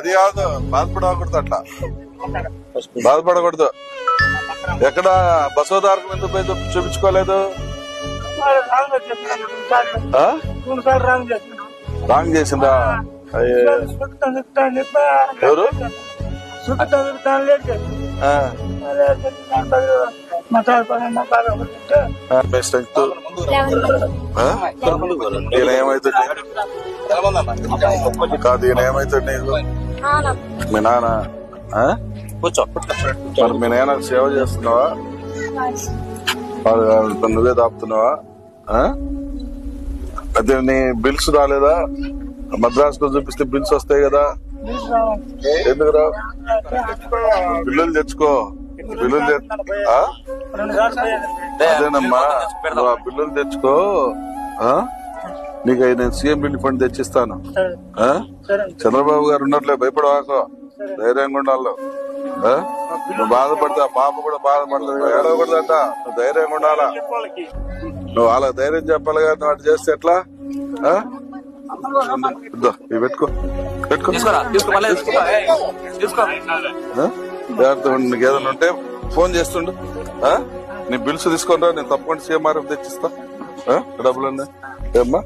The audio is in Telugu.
అది కాదు బాధపడకూడదు అట్లా బాధపడకూడదు. ఎక్కడ బసవదారకు ఎందుకు పోయి చూపి- చూపించుకోలేదు రాంగ్ చేసిందా? ఎవరు? ఈయన ఏమైతుంది కాదు ఈయన ఏమైతుంది నీకు మీ నాన్న? కూర్చో మరి మీ నాన్న సేవ చేస్తున్నావా నువ్వే దాపుతున్నావా? అదే నీ బిల్స్ రాలేదా మద్రాసులో చూపిస్తే బిల్స్ వస్తాయి కదా ఎందుకు రా బిల్లులు తెచ్చుకో సార్లు అదేనమ్మా ఆ? బిల్లులు తెచ్చుకో. ఆ? నీకు అయి నేను సీఎం బిల్లు ఫండ్ తెచ్చిస్తాను. చంద్రబాబు గారు ఉన్నట్లే భయపడవాకో ధైర్యంగా ఉండాలి. ఆ? నువ్వు బాధపడితే పాప కూడా బాధపడుతుంది ఏడవకూడదంట. నువ్వు ధైర్యంగా ఉండాలా? నువ్వు వాళ్ళకి ధైర్యం చెప్పాలి కదా నువ్వు అటు చేస్తే ఎట్లా? పెట్టుకో. పెట్టుకో. జాగ్రత్తగా ఉండు. నీకు ఏదైనా ఉంటే ఫోన్ చేస్తుండు ఆ? నీ బిల్స్ తీసుకొని రా నేను తప్పకుండా సీఎంఆర్ఎఫ్ తెచ్చిస్తా ఆ? డబ్బులు ఏమ్మా